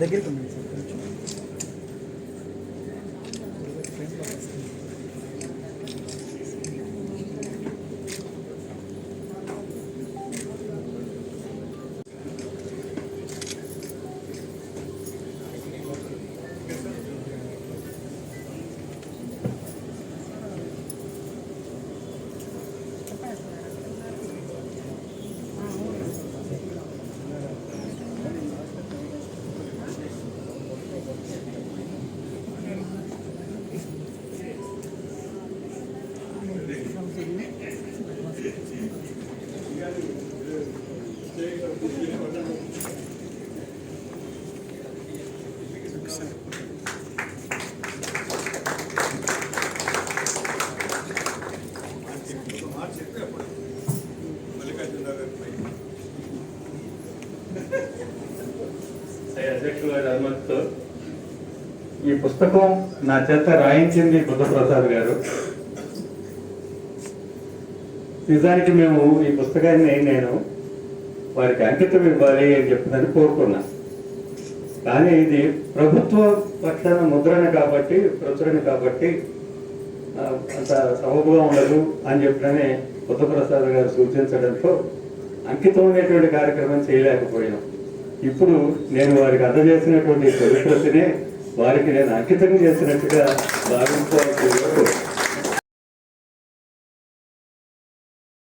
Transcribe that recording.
దగ్గరికి ఉండండి సార్ కొంచెం గారి ఈ పుస్తకం నా చేత రాయించింది బుద్ధప్రసాద్ గారు. నిజానికి మేము ఈ పుస్తకాన్ని నేను వారికి అంకితం ఇవ్వాలి అని చెప్పిందని కోరుకున్నా. కానీ ఇది ప్రభుత్వ పక్షాన ముద్రణ కాబట్టి ప్రచురణ కాబట్టి అంత సబబుగా ఉండదు అని చెప్పిననే బుద్ధప్రసాద్ గారు సూచించడంతో అంకితం అనేటువంటి కార్యక్రమం చేయలేకపోయాం. ఇప్పుడు నేను వారికి అందజేసినటువంటి తొలి వారికి నేను అంకితం చేసినట్టుగా భావించవలసి